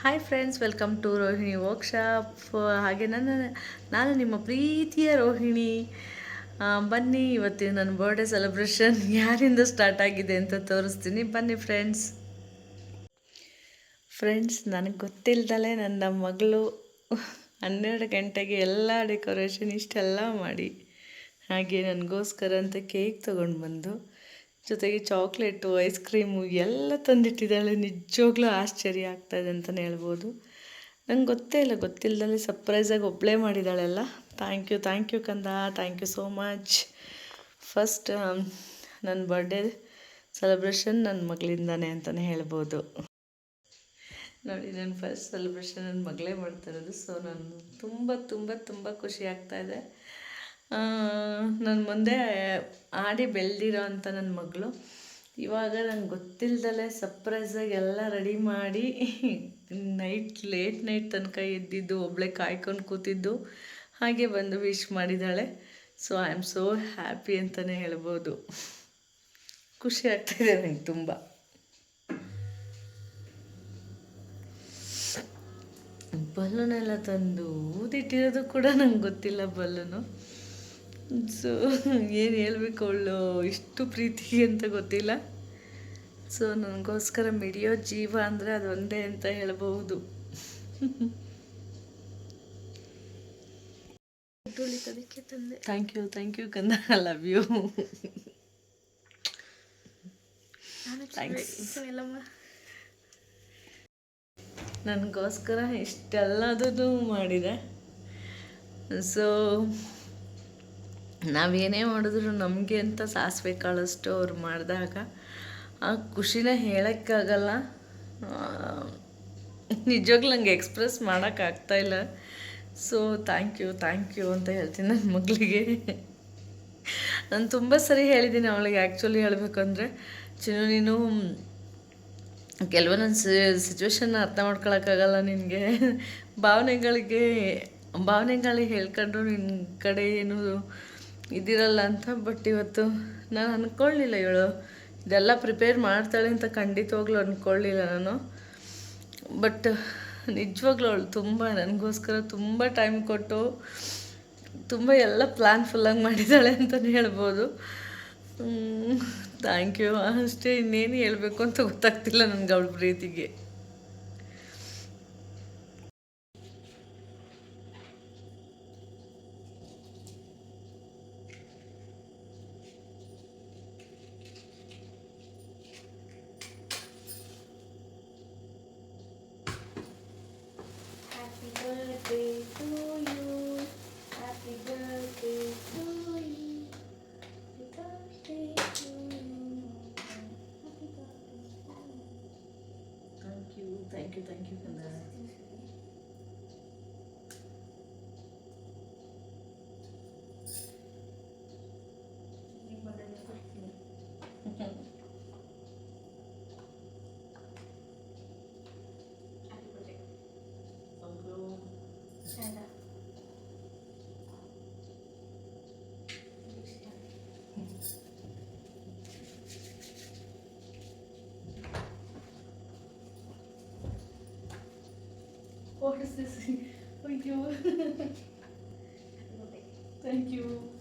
Hi friends welcome to Rohini workshop ಹಾಗೆ ನನ್ನ, ನಾನು ನಿಮ್ಮ ಪ್ರೀತಿಯ ರೋಹಿಣಿ. ಬನ್ನಿ, ಇವತ್ತಿನ ನನ್ನ ಬರ್ಡೇ ಸೆಲೆಬ್ರೇಷನ್ ಯಾರಿಂದ ಸ್ಟಾರ್ಟ್ ಆಗಿದೆ ಅಂತ ತೋರಿಸ್ತೀನಿ. ಬನ್ನಿ ಫ್ರೆಂಡ್ಸ್ ಫ್ರೆಂಡ್ಸ್ ನನಗೆ ಗೊತ್ತಿಲ್ದಲೇ ನನ್ನ ಮಗಳು ಹನ್ನೆರಡು ಗಂಟೆಗೆ ಎಲ್ಲ ಡೆಕೋರೇಷನ್ ಇಷ್ಟೆಲ್ಲ ಮಾಡಿ, ಹಾಗೆ ನನಗೋಸ್ಕರ ಅಂತ ಕೇಕ್ ತೊಗೊಂಡು ಬಂದು ಜೊತೆಗೆ ಚಾಕ್ಲೇಟು, ಐಸ್ ಕ್ರೀಮು ಎಲ್ಲ ತಂದಿಟ್ಟಿದ್ದಾಳೆ. ನಿಜವಾಗ್ಲೂ ಆಶ್ಚರ್ಯ ಆಗ್ತಾಯಿದೆ ಅಂತಲೇ ಹೇಳ್ಬೋದು. ನಂಗೆ ಗೊತ್ತೇ ಇಲ್ಲ ಗೊತ್ತಿಲ್ಲದಲ್ಲಿ ಸರ್ಪ್ರೈಸಾಗಿ ಒಬ್ಬಳೇ ಮಾಡಿದ್ದಾಳೆಲ್ಲ ಥ್ಯಾಂಕ್ ಯು ಥ್ಯಾಂಕ್ ಯು ಕಂದ thank you so much first ನನ್ನ ಬರ್ಡೇ ಸೆಲೆಬ್ರೇಷನ್ ನನ್ನ ಮಗಳಿಂದಾನೆ ಅಂತಲೇ ಹೇಳ್ಬೋದು. ನೋಡಿ ನನ್ನ ಫಸ್ಟ್ ಸೆಲೆಬ್ರೇಷನ್ ನನ್ನ ಮಗಳೇ ಮಾಡ್ತಾ ಇರೋದು. ಸೊ ನಾನು ತುಂಬ ತುಂಬ ತುಂಬ ಖುಷಿ ಆಗ್ತಾಯಿದೆ ನನ್ನ ಮುಂದೆ ಆಡಿ ಬೆಳೆದಿರೋ ಅಂಥ ನನ್ನ ಮಗಳು. ಇವಾಗ ನಂಗೆ ಗೊತ್ತಿಲ್ದಲೆ ಸರ್ಪ್ರೈಸಾಗಿ ಎಲ್ಲ ರೆಡಿ ಮಾಡಿ ನೈಟ್ ಲೇಟ್ ನೈಟ್ ತನಕ ಎದ್ದಿದ್ದು, ಒಬ್ಳೆ ಕಾಯ್ಕೊಂಡು ಕೂತಿದ್ದು, ಹಾಗೆ ಬಂದು ವಿಶ್ ಮಾಡಿದ್ದಾಳೆ so I am so happy ಅಂತಲೇ ಹೇಳ್ಬೋದು. ಖುಷಿ ಆಗ್ತಿದೆ ನನಗೆ ತುಂಬ. ಬಲೂನೆಲ್ಲ ತಂದು ಊದಿಟ್ಟಿರೋದು ಕೂಡ ನಂಗೆ ಗೊತ್ತಿಲ್ಲ ಬಲೂನು ಸೊ ಏನು ಹೇಳ್ಬೇಕು ಅವಳು? ಇಷ್ಟು ಪ್ರೀತಿ ಅಂತ ಗೊತ್ತಿಲ್ಲ. ಸೊ ನನಗೋಸ್ಕರ ಮಿಡಿಯೋ ಜೀವ ಅಂದರೆ ಅದೊಂದೇ ಅಂತ ಹೇಳ್ಬೋದು ತಂದೆ. ಥ್ಯಾಂಕ್ ಯು ಥ್ಯಾಂಕ್ ಯು ಕಂದ ಐ ಲವ್ ಯು ನನಗೋಸ್ಕರ ಇಷ್ಟೆಲ್ಲದೂ ಮಾಡಿದೆ. ಸೊ ನಾವೇನೇ ಮಾಡಿದ್ರು ನಮಗೆ ಅಂತ ಸಾಸಿವೆ ಕಾಳಷ್ಟು ಅವ್ರು ಮಾಡಿದಾಗ ಆ ಖುಷಿನ ಹೇಳೋಕ್ಕಾಗಲ್ಲ. ನಿಜವಾಗ್ಲು ನನಗೆ express ಮಾಡೋಕ್ಕಾಗ್ತಾಯಿಲ್ಲ so thank you thank you ಅಂತ ಹೇಳ್ತೀನಿ ನನ್ನ ಮಗಳಿಗೆ. ನಾನು ತುಂಬ ಸರಿ ಹೇಳಿದ್ದೀನಿ ಅವಳಿಗೆ ಆ್ಯಕ್ಚುಲಿ ಹೇಳಬೇಕಂದ್ರೆ, ಚಿನ್ನು ನೀನು ಕೆಲವೊಂದೊಂದು ಸಿಚುವೇಶನ್ನ ಅರ್ಥ ಮಾಡ್ಕೊಳಕ್ಕಾಗಲ್ಲ ನಿನಗೆ. ಭಾವನೆಗಳಿಗೆ ಭಾವನೆಗಳಿಗೆ ಹೇಳ್ಕೊಂಡ್ರು ನಿನ್ನ ಕಡೆ ಏನು ಇದಿರಲ್ಲ ಅಂತ ಬಟ್ ಇವತ್ತು ನಾನು ಅಂದ್ಕೊಳ್ಳಿಲ್ಲ ಇವಳು. ಇದೆಲ್ಲ ಪ್ರಿಪೇರ್ ಮಾಡ್ತಾಳೆ ಅಂತ ಖಂಡಿತವಾಗ್ಲೂ ಅಂದ್ಕೊಳ್ಳಿಲ್ಲ ನಾನು. ಬಟ್ ನಿಜವಾಗ್ಲೂ ಅವಳು ತುಂಬ, ನನಗೋಸ್ಕರ ತುಂಬ ಟೈಮ್ ಕೊಟ್ಟು ತುಂಬ ಎಲ್ಲ ಪ್ಲ್ಯಾನ್ ಫುಲ್ಲಾಗಿ ಮಾಡಿದ್ದಾಳೆ ಅಂತಲೇ ಹೇಳ್ಬೋದು. ಥ್ಯಾಂಕ್ ಯು ಅಷ್ಟೇ ಇನ್ನೇನು ಹೇಳಬೇಕು ಅಂತ ಗೊತ್ತಾಗ್ತಿಲ್ಲ ನನಗೆ ಅವಳ ಪ್ರೀತಿಗೆ. you, thank you, thank you for that. you. What is this? Thank you. Thank you.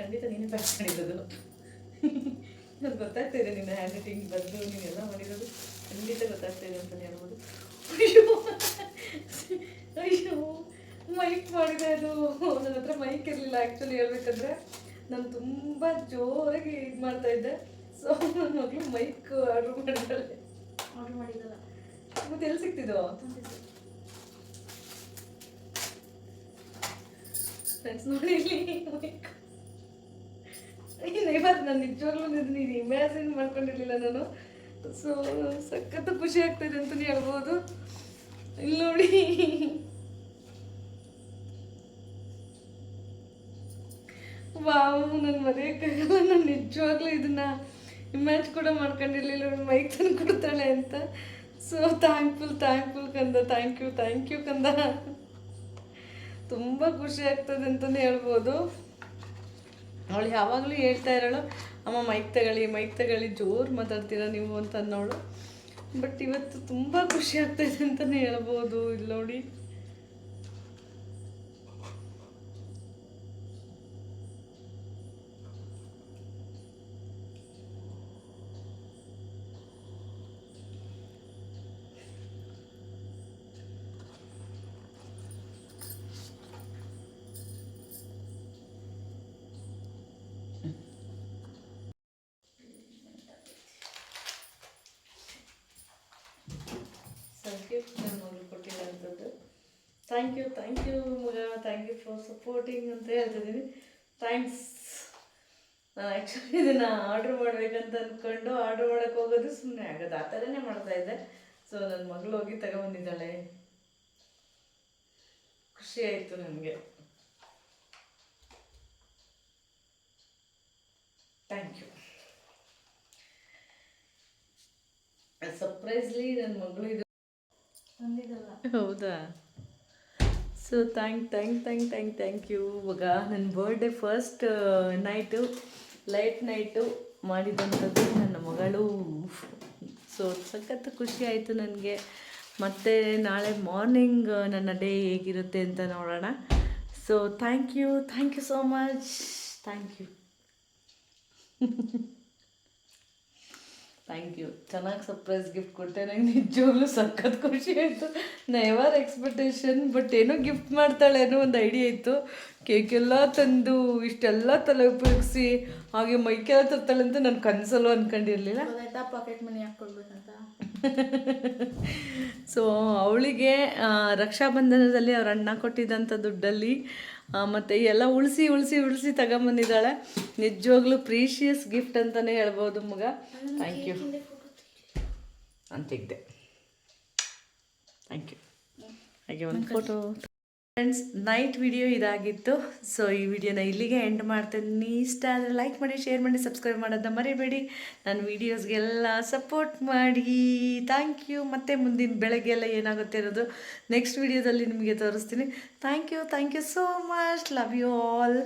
ಖಂಡಿತ ನೀನು ಪ್ಯಾಕ್ ಮಾಡಿರೋದು. ನನಗೆ ಗೊತ್ತಾಗ್ತಾ ಇದೆ ನಿನ್ನ ಹ್ಯಾಂಡ್ ರೈಟಿಂಗ್ ಬಂದು ನೀನೆಲ್ಲ ಮಾಡಿರೋದು. ಖಂಡಿತ ಗೊತ್ತಾಗ್ತಾ ಇದೆ ಅಂತಲೇ ಹೇಳ್ಬೋದು. ಅಯ್ಯೋ. ಅಯ್ಯೋ. ಮೈಕ್ ಮಾಡಿದೆ ಅದು. ನನ್ನ ಹತ್ರ ಮೈಕ್ ಇರಲಿಲ್ಲ ಆ್ಯಕ್ಚುಲಿ ಹೇಳ್ಬೇಕಂದ್ರೆ. ನಾನು ತುಂಬ ಜೋರಾಗಿ ಇದು ಮಾಡ್ತಾ ಇದ್ದೆ. ಸೊ ನನ್ನ ಮಗಳು ಮೈಕ್ ಆರ್ಡ್ರ್ ಮಾಡಿದ್ದಾಳೆ ಆರ್ಡ್ರ್ ಮಾಡಿದ್ದಲ್ಲ ಮತ್ತೆ ಎಲ್ಲಿ ಸಿಕ್ತಿದ್ದು ಫ್ರೆಂಡ್ಸ್ ನೋಡಿ ಇಲ್ಲಿ ಮೈಕ್ ನೆವರ್ ನಾನು ನಿಜವಾಗ್ಲೂ ನೀನು ಇಮ್ಯಾಜಿನ್ ಮಾಡ್ಕೊಂಡಿರ್ಲಿಲ್ಲ ನಾನು. ಸೊ ಸಖತ್ತು ಖುಷಿ ಆಗ್ತಾಯಿದೆ ಅಂತಲೇ ಹೇಳ್ಬೋದು. ಇಲ್ಲಿ ನೋಡಿ. ವಾವ್, ನಾನು ಮರೆಯೋಕ್ಕಾಗಲ್ಲ ನಾನು ನಿಜವಾಗ್ಲೂ ಇದನ್ನ ಇಮ್ಯಾಜ್ ಕೂಡ ಮಾಡ್ಕೊಂಡಿರ್ಲಿಲ್ಲ. ಮೈಕ್ ತಂದು ಕೊಡ್ತಾಳೆ ಅಂತ. ಸೊ ಥ್ಯಾಂಕ್ಫುಲ್ ಥ್ಯಾಂಕ್ಫುಲ್ ಕಂದ. ಥ್ಯಾಂಕ್ ಯು ಥ್ಯಾಂಕ್ ಯು ಕಂದ. ತುಂಬ ಖುಷಿ ಆಗ್ತದೆ ಅಂತಲೇ ಹೇಳ್ಬೋದು. ಅವಳು ಯಾವಾಗಲೂ ಹೇಳ್ತಾ ಇರೋಳು, ಅಮ್ಮ ಮೈಕ್ ತಗೊಳ್ಳಿ ಮೈಕ್ ತಗೊಳ್ಳಿ, ಜೋರು ಮಾತಾಡ್ತೀರ ನೀವು? ಅಂತ ಅನ್ನೋಳು. ಬಟ್ ಇವತ್ತು ತುಂಬ ಖುಷಿ ಆಗ್ತಾಯಿದೆ ಅಂತಲೇ ಹೇಳ್ಬೋದು. ಇಲ್ಲಿ ನೋಡಿ. ನನ್ನ ಮಗಳು ಕೊಟ್ಟಿರೋಂಥದ್ದು. ಥ್ಯಾಂಕ್ ಯು ಥ್ಯಾಂಕ್ ಯು ಮಗ ಥ್ಯಾಂಕ್ ಯು ಫಾರ್ ಸಪೋರ್ಟಿಂಗ್ ಅಂತ ಹೇಳ್ತಿದ್ದೀನಿ ಥ್ಯಾಂಕ್ಸ್ ಆ್ಯಕ್ಚುಲಿ ಇದನ್ನು ಆರ್ಡ್ರ್ ಮಾಡಬೇಕಂತ ಅಂದ್ಕೊಂಡು ಆರ್ಡ್ರ್ ಮಾಡೋಕ್ಕೆ ಹೋಗೋದು ಸುಮ್ಮನೆ ಆಗೋದು. ಆ ಥರನೇ ಮಾಡ್ತಾಯಿದ್ದೆ ಸೊ ನನ್ನ ಮಗಳು ಹೋಗಿ ತಗೊಂಬಂದಿದ್ದಾಳೆ. ಖುಷಿ ಆಯಿತು ನನಗೆ. ಥ್ಯಾಂಕ್ ಯು ಸರ್ಪ್ರೈಸ್ಲಿ ನನ್ನ ಮಗಳು ಇದು ಹೌದಾ? So thank thank thank thank thank you ಇವಾಗ ನನ್ನ birthday first night light night ಮಾಡಿದಂಥದ್ದು ನನ್ನ ಮಗಳು. ಸೊ ಸಖತ್ ಖುಷಿ ಆಯಿತು ನನಗೆ. ಮತ್ತು ನಾಳೆ ಮಾರ್ನಿಂಗ್ ನನ್ನ ಡೇ ಹೇಗಿರುತ್ತೆ ಅಂತ ನೋಡೋಣ. So thank you thank you so much thank you thank you ಚೆನ್ನಾಗಿ ಸರ್ಪ್ರೈಸ್ ಗಿಫ್ಟ್ ಕೊಟ್ಟೆ. ನಂಗೆ ನಿಜವಾಗ್ಲೂ ಸಖತ್ ಖುಷಿ ಆಯಿತು. ನೆವರ್ ಎಕ್ಸ್ಪೆಕ್ಟೇಷನ್ ಬಟ್ ಏನೋ ಗಿಫ್ಟ್ ಮಾಡ್ತಾಳೆ ಅನ್ನೋ ಒಂದು ಐಡಿಯಾ ಇತ್ತು. ಕೇಕ್ ಎಲ್ಲ ತಂದು ಇಷ್ಟೆಲ್ಲ ತಲೆ ಉಪಯೋಗಿಸಿ ಹಾಗೆ ಮೈಕೆಲ್ಲ ತರ್ತಾಳೆ ಅಂತ ನಾನು ಕನಸಲ್ಲೂ ಅಂದ್ಕೊಂಡಿರಲಿಲ್ಲ ಗೊತ್ತಾಯ್ತಾ? ಪಾಕೆಟ್ ಮನಿ ಹಾಕ್ಕೊಳ್ಬೇಕಂತ ಸೊ ಅವಳಿಗೆ ರಕ್ಷಾಬಂಧನದಲ್ಲಿ ಅವ್ರ ಅಣ್ಣ ಕೊಟ್ಟಿದ್ದಂಥ ದುಡ್ಡಲ್ಲಿ ಮತ್ತು ಎಲ್ಲ ಉಳಿಸಿ ಉಳಿಸಿ ಉಳಿಸಿ ತಗೊಂಬಂದಿದ್ದಾಳೆ. ನಿಜವಾಗ್ಲೂ ಪ್ರೀಶಿಯಸ್ ಗಿಫ್ಟ್ ಅಂತಲೇ ಹೇಳ್ಬೋದು ಮಗ. ಥ್ಯಾಂಕ್ ಯು ಅಂತ ತೆಗ್ದೆ. ಥ್ಯಾಂಕ್ ಯು ಹಾಗೆ ಒಂದು ಫೋಟೋ ಫ್ರೆಂಡ್ಸ್ ನೈಟ್ ವಿಡಿಯೋ ಇದಾಗಿತ್ತು. ಸೊ ಈ ವಿಡಿಯೋನ ಇಲ್ಲಿಗೆ ಎಂಡ್ ಮಾಡ್ತೀನಿ. ಇಷ್ಟ ಆದರೆ ಲೈಕ್ ಮಾಡಿ ಶೇರ್ ಮಾಡಿ ಸಬ್ಸ್ಕ್ರೈಬ್ ಮಾಡೋದನ್ನ ಮರಿಬೇಡಿ. ನನ್ನ ವೀಡಿಯೋಸ್ಗೆಲ್ಲ ಸಪೋರ್ಟ್ ಮಾಡಿ. ಥ್ಯಾಂಕ್ ಯು ಮತ್ತು ಮುಂದಿನ ಬೆಳಗ್ಗೆ ಎಲ್ಲ ಏನಾಗುತ್ತೆ ಇರೋದು ನೆಕ್ಸ್ಟ್ ವಿಡಿಯೋದಲ್ಲಿ ನಿಮಗೆ ತೋರಿಸ್ತೀನಿ. Thank you thank you so much love you all